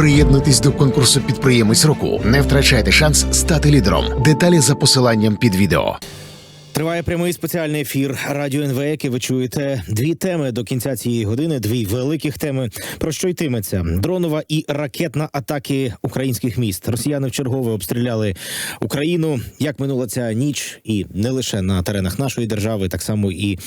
Приєднуйтесь до конкурсу підприємець року. Не втрачайте шанс стати лідером. Деталі за посиланням під відео. Триває прямий спеціальний ефір Радіо НВ, який ви чуєте. Дві теми до кінця цієї години. Дві великих теми. Про що йтиметься? Дронова і ракетна атаки українських міст. Росіяни вчергове обстріляли Україну. Як минула ця ніч, і не лише на теренах нашої держави, так само і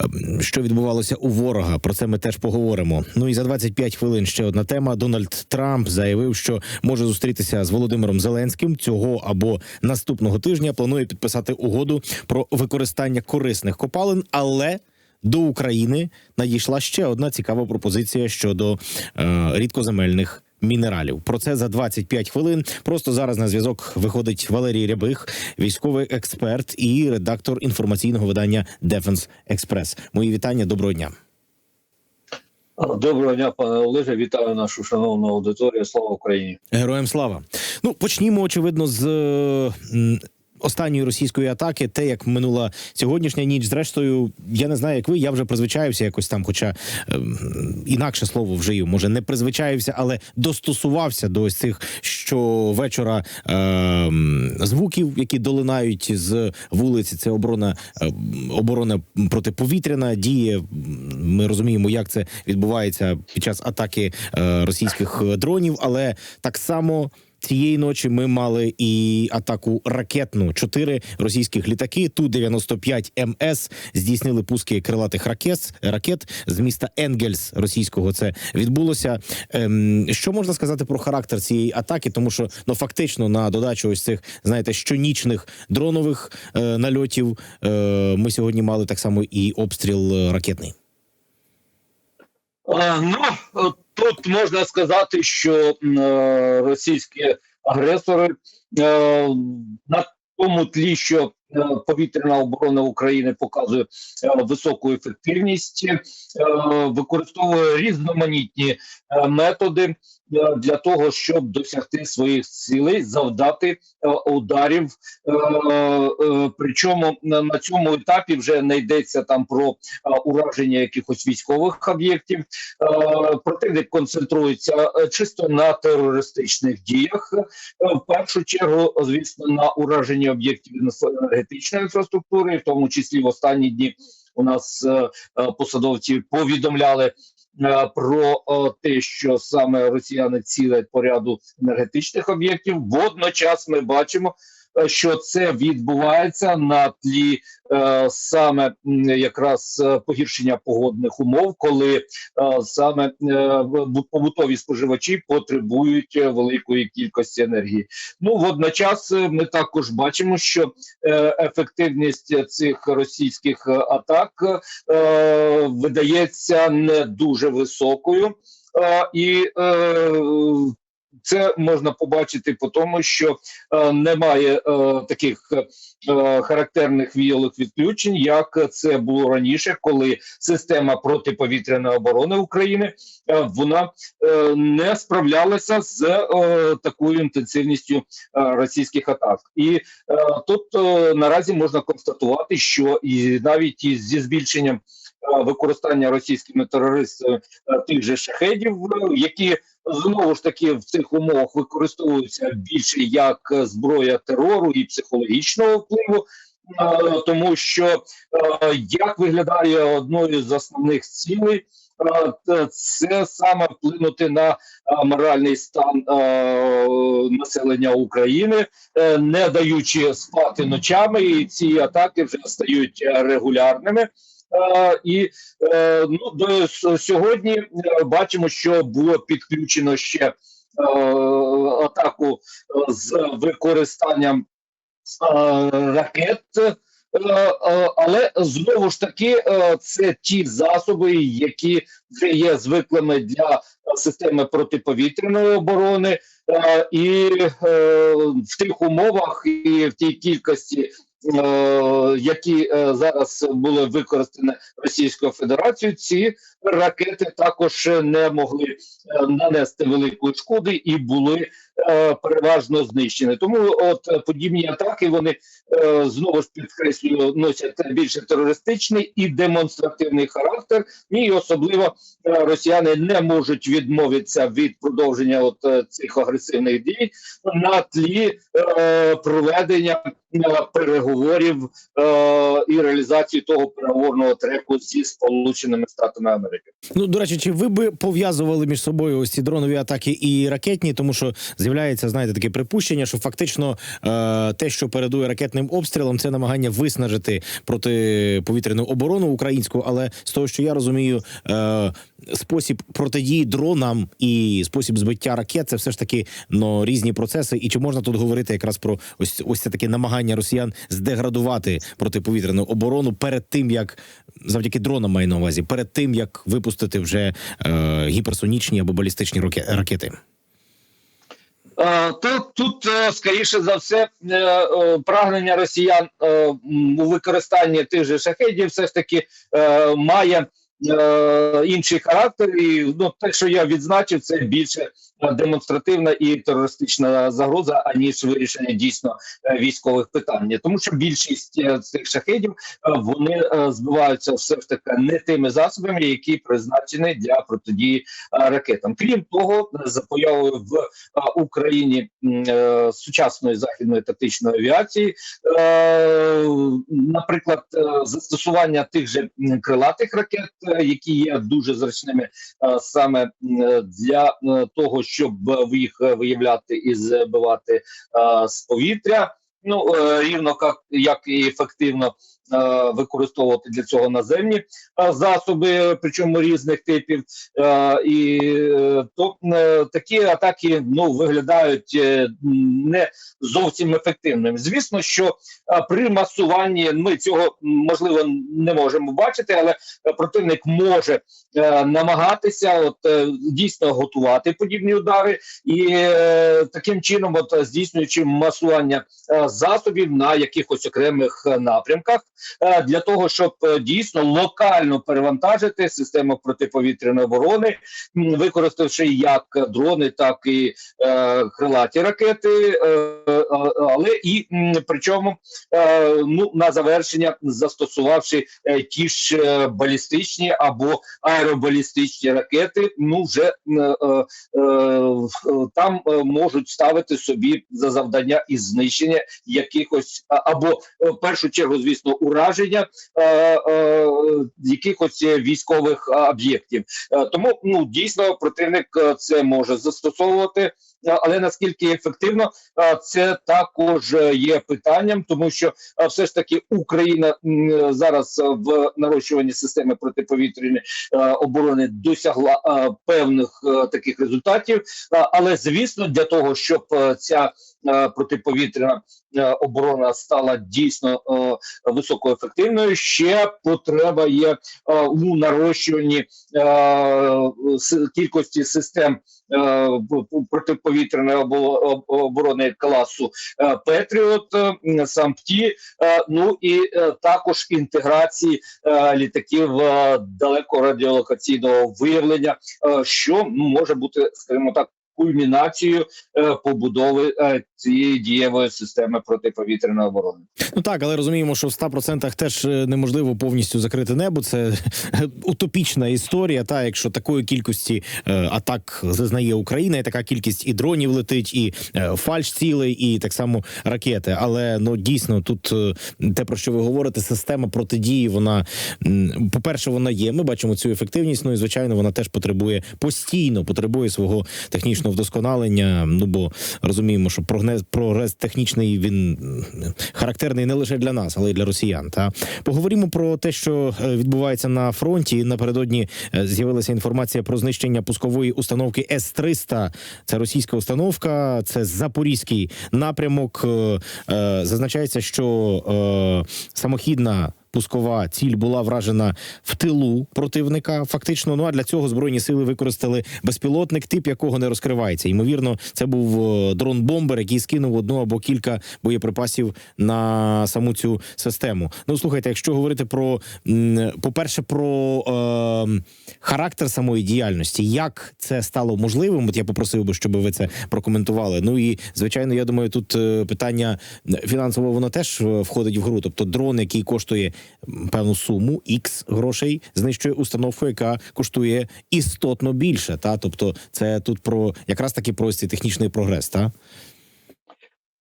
ем, що відбувалося у ворога. Про це ми теж поговоримо. Ну і за 25 хвилин ще одна тема. Дональд Трамп заявив, що може зустрітися з Володимиром Зеленським цього або наступного тижня. Планує підписати угоду про використання корисних копалин, але до України надійшла ще одна цікава пропозиція щодо е, рідкоземельних. Мінералів про це за 25 хвилин. Просто зараз на зв'язок виходить Валерій Рябих, військовий експерт і редактор інформаційного видання Defense Express. Мої вітання. Доброго дня. Доброго дня, пане Олеже. Вітаю нашу шановну аудиторію. Слава Україні! Героям слава. Ну почнімо очевидно з е, останньої російської атаки. Те, як минула сьогоднішня ніч. Зрештою, я не знаю, як ви. Я вже призвичаюся якось там, хоча ем, інакше слово вжию. Може, не призвичаюся, але достосувався до ось цих щовечора ем, звуків, які долинають з вулиці. Це оборона ем, оборона протиповітряна діє. Ми розуміємо, як це відбувається під час атаки е, російських е, дронів, але так само. Цієї ночі ми мали і атаку ракетну. Чотири російських літаки ту 95 МС здійснили пуски крилатих ракет ракет з міста Енгельс російського. Це відбулося. Ем, що можна сказати про характер цієї атаки? Тому що ну фактично на додачу ось цих знаєте щонічних дронових е, нальотів е, ми сьогодні мали так само і обстріл е, ракетний. А, ну е, тут можна сказати, що е, російські агресори е, на тому тлі, що повітряна оборона України показує е, високу ефективність, е, використовує різноманітні е, методи е, для того, щоб досягти своїх цілей, завдати е, ударів. Е, е, Причому на, цьому етапі вже не йдеться там про е, ураження якихось військових об'єктів. Е, Противник концентрується е, чисто на терористичних діях. Е, В першу чергу, звісно, на ураженні об'єктів енергетичної інфраструктури, в тому числі в останні дні у нас е, е, посадовці повідомляли е, про е, те, що саме росіяни цілять по ряду енергетичних об'єктів. Водночас ми бачимо. Е, Що це відбувається на тлі е, саме якраз е, погіршення погодних умов, коли е, саме е, побутові споживачі потребують е, великої кількості енергії. Ну водночас ми також бачимо, що е, ефективність цих російських атак е, видається не дуже високою, і це можна побачити по тому, що е, немає е, таких е, характерних віялих відключень, як це було раніше, коли система протиповітряної оборони України е, вона е, не справлялася з е, такою інтенсивністю е, російських атак. І е, тут е, наразі можна констатувати, що і навіть із зі збільшенням використання російськими терористами е, тих же шахедів, е, які знову ж таки в цих умовах використовуються більше як е, зброя терору і психологічного впливу. Тому що як виглядає одною з основних цілей, це саме вплинути на моральний стан населення України, не даючи спати ночами, і ці атаки вже стають регулярними. І е, ну, до сьогодні е, бачимо, що було підключено ще е, атаку з використанням ракет. Але знову ж таки, це ті засоби, які вже є звиклими для системи протиповітряної оборони, і в тих умовах і в тій кількості, які е, зараз були використані Російською Федерацією, ці ракети також не могли е, нанести великої шкоди і були е, переважно знищені. Тому от е, подібні атаки вони е, знову ж підкреслюю носять більше терористичний і демонстративний характер. І особливо е, росіяни не можуть відмовитися від продовження от е, цих агресивних дій на тлі е, проведення е, переговорів е, і реалізації того переговорного треку зі Сполученими Штатами Америки. Ну до речі, чи ви би пов'язували між собою ось ці дронові атаки і ракетні, тому що з'являється, знаєте, таке припущення, що фактично е, те, що передує ракетним обстрілом, це намагання виснажити протиповітряну оборону українську. Але з того, що я розумію, е, спосіб протидії дронам і спосіб збиття ракет це все ж таки ну, різні процеси. І чи можна тут говорити якраз про ось ось це таке намагання росіян здеградувати протиповітряну оборону перед тим, як завдяки дронам маю на увазі, перед тим як випустити вже е, гіперсонічні або балістичні раке- ракети? Е, Тут, е, скоріше за все е, прагнення росіян у використанні тих же шахедів все ж таки має е, інший характер. І ну, те, що я відзначив, це більше демонстративна і терористична загроза, аніж вирішення дійсно е, військових питань. Тому що більшість е, цих шахедів вони збиваються все ж таки не тими засобами, які призначені для протидії ракетам. Крім того, за появою в Україні сучасної західної тактичної авіації, наприклад, застосування тих же крилатих ракет, які є дуже зручними е, саме для е, того, щоб е, їх е, виявляти і збивати е, з повітря. Ну е, рівно як, як і ефективно е, використовувати для цього наземні е, засоби, причому різних типів. І то такі атаки ну виглядають не зовсім ефективними. Звісно, що при масуванні ми цього можливо не можемо бачити, але противник може намагатися от дійсно готувати подібні удари, і таким чином, от здійснюючи масування засобів на якихось окремих е, напрямках, е, для того, щоб е, дійсно локально перевантажити систему протиповітряної оборони, використавши як дрони, так і крилаті ракети, але і причому ну на завершення застосувавши ті ж балістичні або аеробалістичні ракети, ну вже там можуть ставити собі за завдання і знищення якихось або е, в першу чергу, звісно, ураження е, е, якихось е, військових об'єктів. Е, Тому ну дійсно противник це може застосовувати. Е, Але наскільки ефективно е, це також е, є питанням, тому що все ж таки Україна зараз в нарощуванні системи протиповітряної оборони досягла певних таких результатів. Але звісно, для того, щоб ця протиповітряна оборона стала дійсно високоефективною, ще потреба є у нарощуванні кількості систем е, п- п- протиповітряної оборони класу е, Петріот, е, САМПТІ, е, ну і також інтеграції літаків далекорадіолокаційного виявлення, що може бути, скажімо так. Кульмінацією е, побудови е, цієї дієвої системи протиповітряної оборони. Ну так, але розуміємо, що в 100% теж е, неможливо повністю закрити небо. Це утопічна історія. Та якщо такої кількості атак зазнає Україна, і така кількість і дронів летить, і фальш цілей, і так само ракети. Але ну дійсно тут те про що ви говорите, система протидії. Вона по-перше, вона є. Ми бачимо цю ефективність. Ну і звичайно, вона теж потребує постійно потребує свого технічного вдосконалення. Ну бо розуміємо, що прогрес, прогрес технічний він характерний не лише для нас, але й для росіян. Та поговоримо про те, що е, відбувається на фронті. Напередодні е, з'явилася інформація про знищення пускової установки С 300 Це російська установка, це запорізький напрямок. Е, Зазначається, що самохідна пускова ціль була вражена в тилу противника. Фактично, ну а для цього збройні сили використали безпілотник, тип якого не розкривається. Ймовірно, це був е, дрон-бомбер, який скинув одну або кілька боєприпасів на саму цю систему. Ну слухайте, якщо говорити про по-перше, про е, характер самої діяльності, як це стало можливим? От я попросив би, щоб ви це прокоментували. Ну і звичайно, я думаю, тут е, питання фінансово воно теж е, входить в гру. Тобто, дрон, який коштує певну суму X грошей, знищує установку, яка коштує істотно більше. Та тобто, це тут про якраз таки про цей технічний прогрес. Та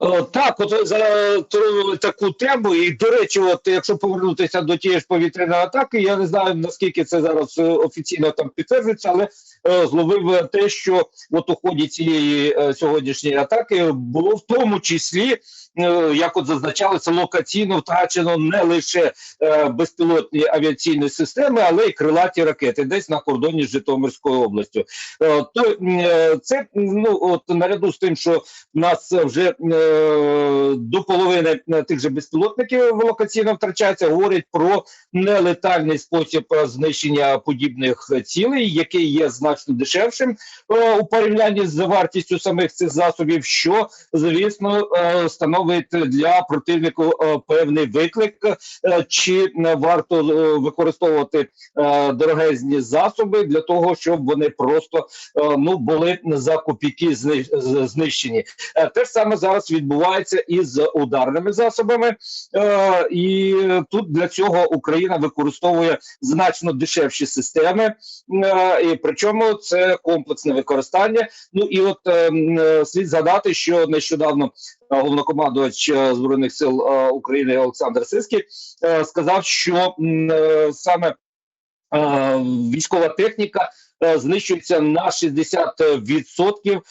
Е, Так, от затронули таку тему, і до речі, от якщо повернутися до тієї ж повітряної атаки, я не знаю наскільки це зараз е, офіційно там підтверджується, але е, зловив те, що от у ході цієї е, сьогоднішньої атаки було в тому числі. е, Як от зазначалося, локаційно втрачено не лише е, безпілотні авіаційні системи, але й крилаті ракети, десь на кордоні з Житомирською областю. Е, То е, це ну от наряду з тим, що нас вже е, до половини е, тих же безпілотників локаційно втрачається, говорять про нелетальний спосіб е, знищення подібних е, цілей, який є значно дешевшим е, у порівнянні з вартістю самих цих засобів, що звісно е, становить для противнику е, певний виклик, е, чи не варто використовувати дорогезні засоби для того, щоб вони просто ну були за копійки зни- знищені. Те ж саме зараз відбувається і з ударними засобами, і тут для цього Україна використовує значно дешевші системи, і причому це комплексне використання. Ну і от е, е, слід згадати, що нещодавно е, головнокомандувач е, збройних сил е, України Олександр Сиський е, сказав, що е, саме е, військова техніка знищується на 60% е,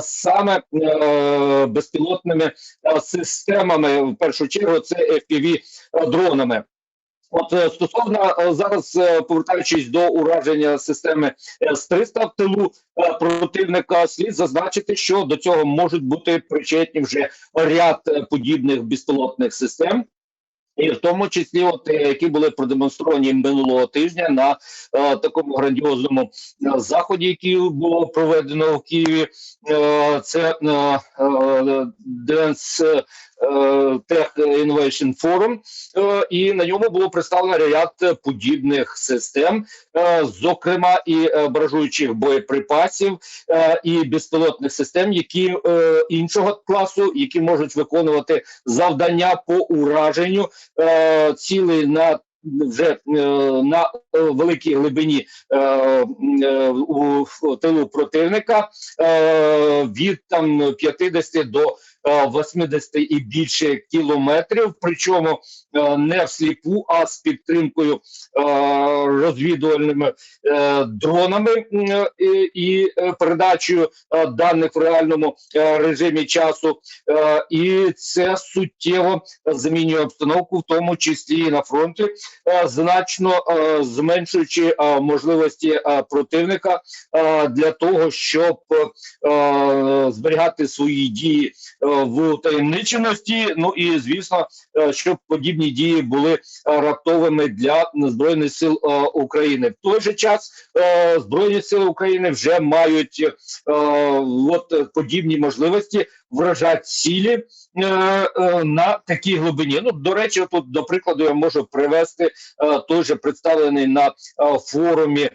саме безпілотними системами. В першу чергу це fpv дронами. От е, стосовно е, зараз, е, повертаючись до ураження системи С-300 в тилу противника, слід зазначити, що до цього можуть бути причетні вже ряд подібних безпілотних систем. І в тому числі, от які були продемонстровані минулого тижня на е, такому грандіозному заході, який було проведено в Києві, е, це е, е, Dance Tech Innovation Forum, е, і на ньому було представлено ряд подібних систем, е, зокрема і е, баражуючих боєприпасів, е, і безпілотних систем, які е, іншого класу, які можуть виконувати завдання по ураженню е, цілей на вже е, на е, великій глибині е, е, у тилу противника е, від там 50 до е, 80 і більше кілометрів, причому е, не всліпу, а з підтримкою е, розвідувальними е, дронами і, е, передачею е, даних в реальному е, режимі часу. Е, і це суттєво змінює обстановку, в тому числі і на фронті, е, значно е, зменшуючи е, можливості е, противника е, для того, щоб е, зберігати свої дії е, в таємниченості. Ну і звісно, е, щоб подібні дії були е, раптовими для збройних сил е, України. В той же час е, збройні сили України вже мають е, от е, подібні можливості вражати цілі е, е, на такій глибині. Ну до речі, тут до прикладу я можу привести е, той же представлений на е, форумі е,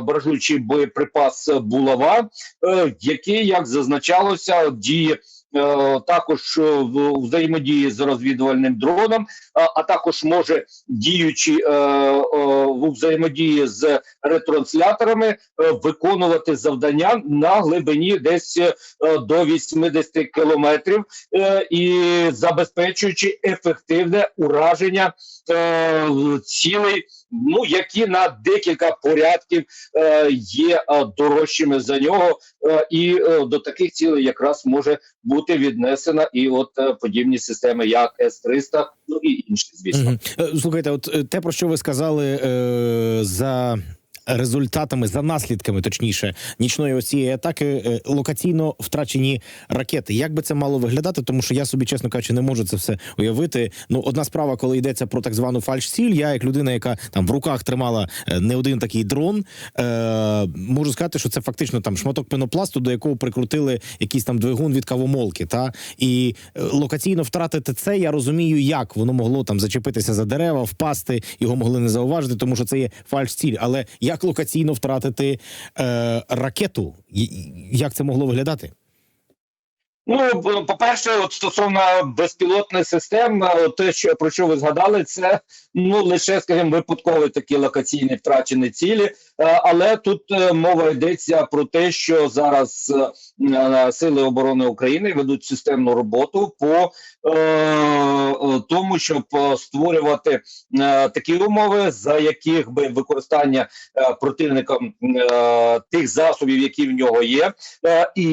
баражуючий боєприпас булава, е, який, як зазначалося, діє. Е, Також е, в взаємодії з розвідувальним дроном, а, також може діючи е, е, в взаємодії з ретрансляторами виконувати завдання на глибині десь до 80 кілометрів і забезпечуючи ефективне ураження цілей, ну які на декілька порядків є дорожчими за нього, і до таких цілей якраз може бути віднесена і от е, подібні системи, як С-300, ну і інші, звісно. Е, Слухайте, от е, те, про що ви сказали за результатами, за наслідками, точніше, нічної ось цієї атаки е, локаційно втрачені ракети. Як би це мало виглядати? Тому що я собі, чесно кажучи, не можу це все уявити. Ну, одна справа, коли йдеться про так звану фальш-ціль, я як людина, яка там в руках тримала е, не один такий дрон, е, можу сказати, що це фактично там шматок пенопласту, до якого прикрутили якийсь там двигун від кавомолки. Та і е, локаційно втратити це, я розумію, як воно могло там зачепитися за дерева, впасти, його могли не зауважити, тому що це є фальш-ціль. Але як локаційно втратити е, ракету? Як це могло виглядати? Ну, по-перше, от стосовно безпілотних систем, е, те, що про що ви згадали, це ну лише, скажімо, випадкові такі локаційні втрачені цілі. Е, Але тут е, мова йдеться про те, що зараз сили оборони України ведуть системну роботу по тому, щоб створювати такі умови, за яких би використання противником тих засобів, які в нього є, і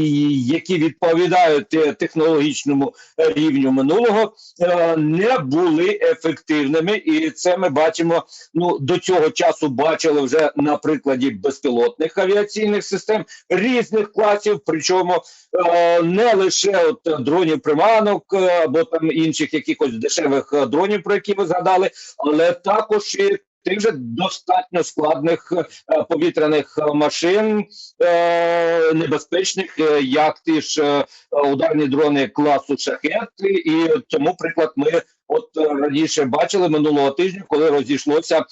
які відповідають технологічному рівню минулого, е, не були ефективними, і це ми бачимо. Ну до цього часу бачили вже на прикладі безпілотних авіаційних систем різних класів, причому е, не лише от дронів приманок е, або там інших якихось дешевих дронів, про які ви згадали, але також і тих же достатньо складних е, повітряних е, машин е, небезпечних, як ті ж ударні дрони класу шахет, і тому приклад ми. От раніше бачили минулого тижня, коли розійшлося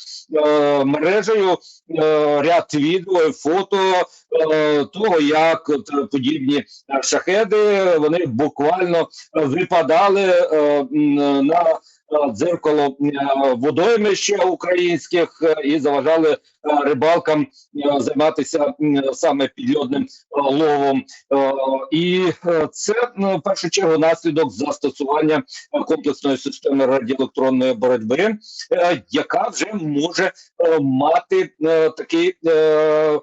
мережею ряд відео, фото того, як подібні шахеди вони буквально випадали на дзеркало е, водоймища українських е, і заважали рибалкам е, займатися саме підльодним е, ловом. Е, І е, це ну, в першу чергу наслідок застосування е, комплексної системи радіоелектронної боротьби, е, яка вже може е, мати е, такий е, е,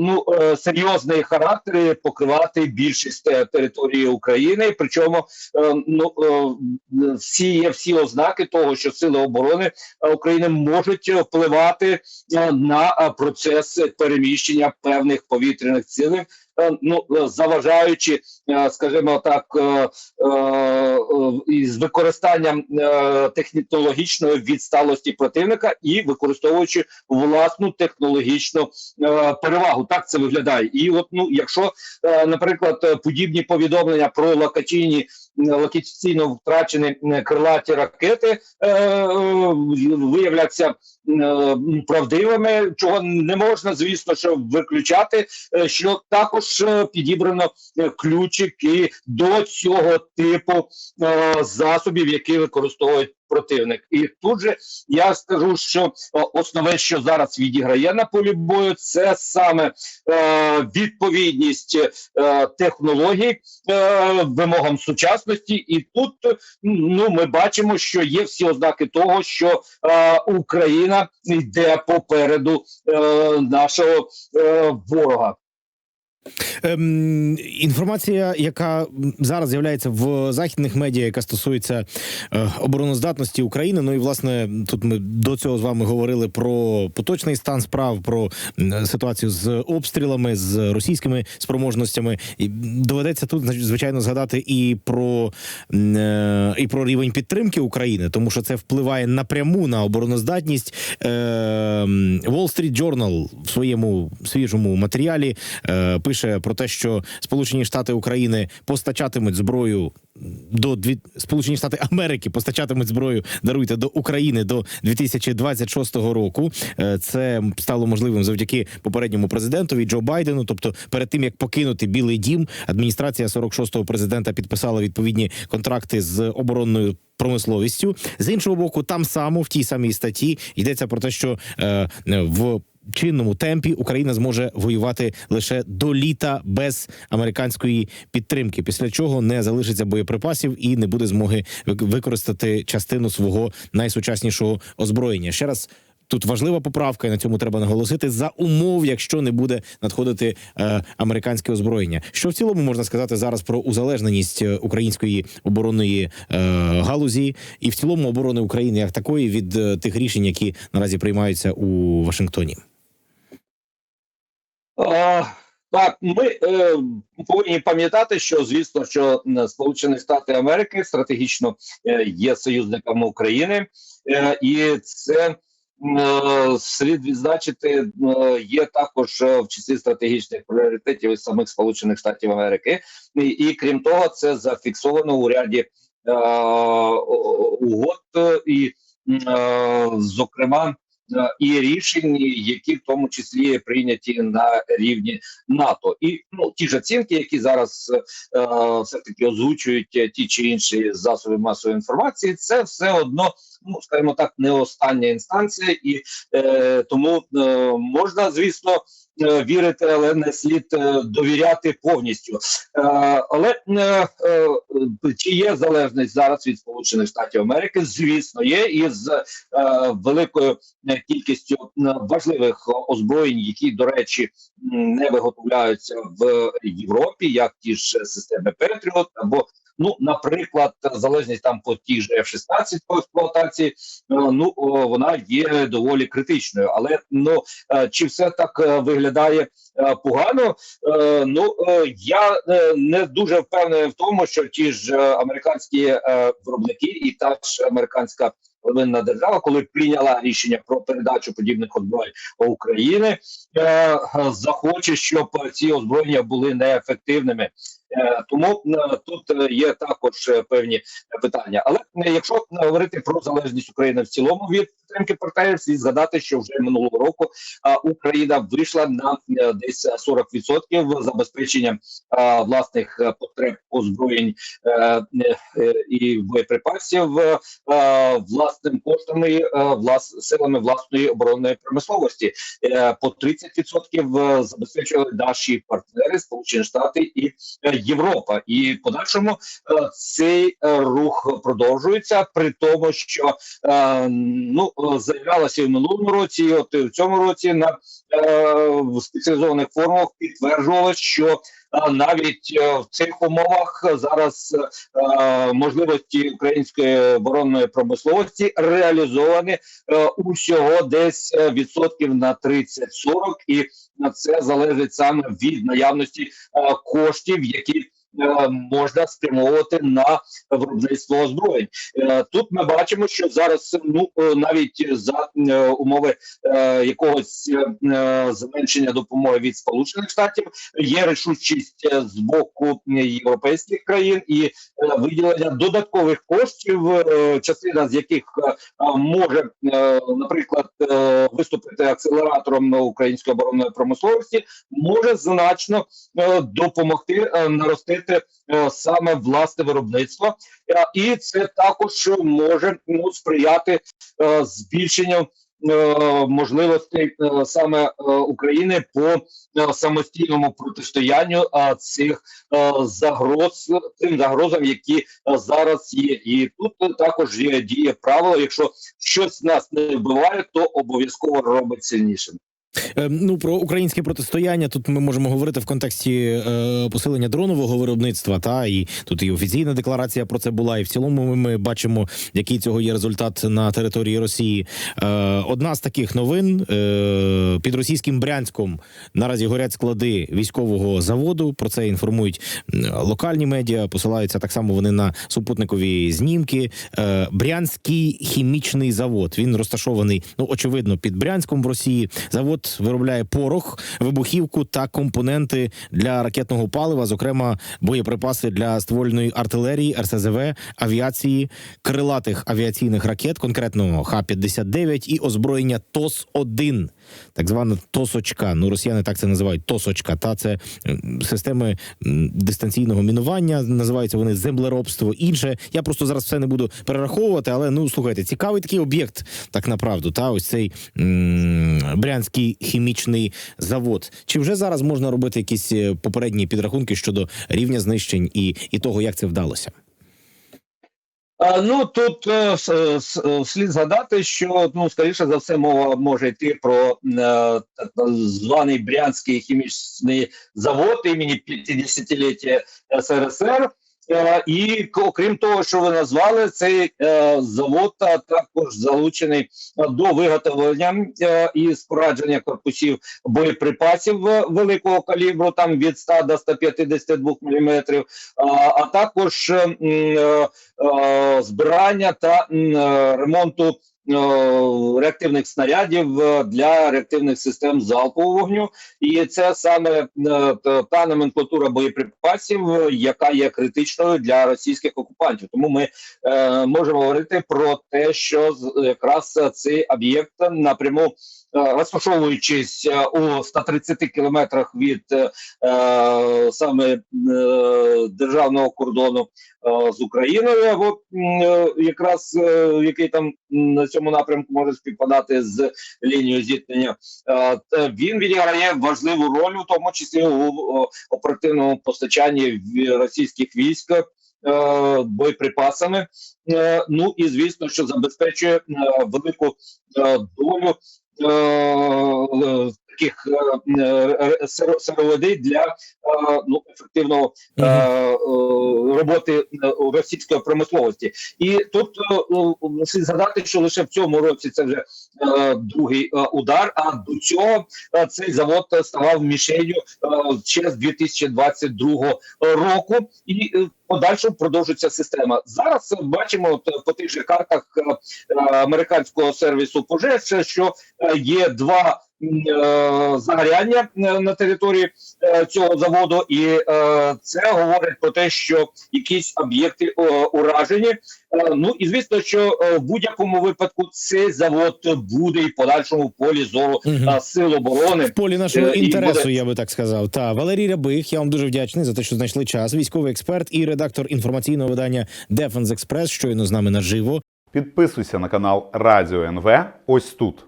ну е, серйозний характер і покривати більшість е, території України. Причому е, ну е, всі є всі ознаки того, що сили оборони е, України можуть впливати е, на е, процес переміщення певних повітряних цілей. Е, Ну е, заважаючи, е, скажімо так, із використанням технологічної відсталості противника і використовуючи власну технологічну перевагу. Так це виглядає. І от ну, якщо, наприклад, подібні повідомлення про локаційні локаційно втрачені крилаті ракети виявляться правдивими, чого не можна, звісно, що виключати, що також е, підібрано е, ключики до цього типу е, засобів, які використовують противник. І тут же я скажу, що основне, що зараз відіграє на полі бою, це саме відповідність технологій вимогам сучасності, і тут ну ми бачимо, що є всі ознаки того, що Україна йде попереду нашого ворога. Ем, інформація, яка зараз з'являється в західних медіа, яка стосується е, обороноздатності України. Ну і власне тут ми до цього з вами говорили про поточний стан справ, про ситуацію з обстрілами, з російськими спроможностями. І доведеться тут звичайно згадати і про, е, і про рівень підтримки України, тому що це впливає напряму на обороноздатність. Е, Wall Street Journal в своєму свіжому матеріалі е, пише про те, що Сполучені Штати України постачатимуть зброю до дві... Сполучені Штати Америки постачатимуть зброю, даруйте до України до 2026 року. Е, Це стало можливим завдяки попередньому президентові Джо Байдену. Тобто, перед тим як покинути Білий Дім, адміністрація 46-го президента підписала відповідні контракти з оборонною. Промисловістю з іншого боку, там само в тій самій статті йдеться про те, що е, в чинному темпі Україна зможе воювати лише до літа без американської підтримки, після чого не залишиться боєприпасів і не буде змоги використати частину свого найсучаснішого озброєння. Ще раз. Тут важлива поправка, і на цьому треба наголосити за умов, якщо не буде надходити е, американське озброєння. Що в цілому можна сказати зараз про узалежненість е, української оборонної е, галузі і в цілому оборони України як такої від е, тих рішень, які наразі приймаються у Вашингтоні. Так, ми е, повинні пам'ятати, що звісно, що м, Сполучені Штати Америки стратегічно е, є союзниками України, е, і це е, слід відзначити, е, є також е, в числі стратегічних пріоритетів і самих Сполучених Штатів Америки, і, і крім того, це зафіксовано у ряді е, угод е, і, е, зокрема. Е, І рішень, які в тому числі прийняті на рівні НАТО, і ну ті ж оцінки, які зараз е, все таки озвучують ті чи інші засоби масової інформації, це все одно, ну скажімо так, не остання інстанція, і е, тому е, можна, звісно. е, Вірити, але не слід е, довіряти повністю. Е, але чи є залежність зараз від Сполучених Штатів Америки? Звісно, є і з великою кількістю важливих озброєнь, які, до речі, не виготовляються в Європі, як ті ж системи Петріот або. Ну, наприклад, залежність там по тій ж F-16 по експлуатації, е, ну вона є доволі критичною. Але ну е, чи все так е, виглядає погано? Ну я не дуже впевнений в тому, що ті ж американські виробники і та ж американська винна держава, коли прийняла рішення про передачу подібних озброєнь України, захоче, щоб ці озброєння були неефективними. Е, Тому е, тут е, є також певні питання. Але якщо говорити про залежність України в цілому від підтримки партнерів, слід згадати, що вже минулого року Україна вийшла на десь 40% забезпечення власних потреб озброєнь і боєприпасів власним коштами влас, силами власної оборонної промисловості. По 30% забезпечували наші партнери Сполучені Штати і Європа. І в подальшому е, цей е, рух продовжується, при тому, що е, ну заявлялося в минулому році, і от в цьому році на спеціалізованих форумах підтверджувалось, що навіть в цих умовах зараз можливості української оборонної промисловості реалізовані усього десь відсотків на 30-40, і на це залежить саме від наявності е, коштів, які можна спрямовувати на виробництво озброєнь. Е, Тут ми бачимо, що зараз ну е, навіть за е, умови е, якогось е, е, зменшення допомоги від Сполучених Штатів є рішучість е, з боку е, європейських країн і е, виділення додаткових коштів, е, частина з яких е, е, може, е, наприклад, е, виступити акселератором української оборонної промисловості, може значно е, допомогти е, наростити е, саме власне виробництво, Е, і це також може ну, сприяти е, збільшенню. Можливостей саме України по самостійному протистоянню цих загроз тим загрозам, які зараз є, і тут також є діє правило: якщо щось нас не вбиває, то обов'язково робить сильнішим. Е, Ну про українське протистояння тут ми можемо говорити в контексті е, посилення дронового виробництва. Та і тут і офіційна декларація про це була. І в цілому ми бачимо, який цього є результат на території Росії. Е, одна з таких новин е, під російським брянськом наразі горять склади військового заводу. Про це інформують локальні медіа. Посилаються так само вони на супутникові знімки. Е, Брянський хімічний завод. Він розташований, ну очевидно, під Брянськом в Росії. Завод виробляє порох, вибухівку та компоненти для ракетного палива, зокрема боєприпаси для ствольної артилерії, РСЗВ, авіації, крилатих авіаційних ракет, конкретно Х-59 і озброєння ТОС-1, так звана ТОСочка. Ну, росіяни так це називають ТОСочка. Та це системи дистанційного мінування. Називаються вони землеробство. Інше я просто зараз все не буду перераховувати, але ну слухайте, цікавий такий об'єкт, так направду. Та ось цей м, брянський хімічний завод. Чи вже зараз можна робити якісь е, попередні підрахунки щодо рівня знищень і, і того, як це вдалося? Ну тут е, с- с- слід згадати, що ну скоріше за все мова може йти про е, так званий Брянський хімічний завод імені 50-ліття СРСР. Е, І окрім того, що ви назвали, цей е, завод також залучений е, до виготовлення і спорадження корпусів боєприпасів великого калібру, там від 100 до 152 мм, а, також збирання та ремонту. Е, Реактивних снарядів е, для реактивних систем залпового вогню, і це саме е, та- номенклатура боєприпасів, яка є критичною для російських окупантів. Тому ми можемо говорити про те, що якраз цей об'єкт напряму розташовуючись у 130 кілометрах від саме державного кордону з Україною, або е, якраз е, який там на цьому напрямку може співпадати з лінією зіткнення, е, він відіграє важливу роль, у тому числі у оперативному постачанні в- російських військ. е, Боєприпасами, Е, ну і звісно, що забезпечує е, велику е, долю е, е, таких е, е, сиро- сировини для е, ну ефективного е, е, роботи е, російської промисловості. І тут е, е, слід згадати, що лише в цьому році це вже е, другий е, удар. А до цього е, цей завод ставав мішенью е, ще з 2022 року, і е, в подальшому продовжується система. Зараз е, бачимо от, е, по тих же картах е, е, американського сервісу пожеж, що е, є два. Е, Загоряння е, на території е, цього заводу, і це говорить про те, що якісь об'єкти уражені. Ну і звісно, що в будь-якому випадку цей завод буде і в подальшому в полі зору е, сил оборони. В полі нашого інтересу, буде- я би так сказав. Та Валерій Рябих, я вам дуже вдячний за те, що знайшли час. Військовий експерт і редактор інформаційного видання Defense Express, щойно з нами наживо. Підписуйся на канал Радіо НВ ось тут.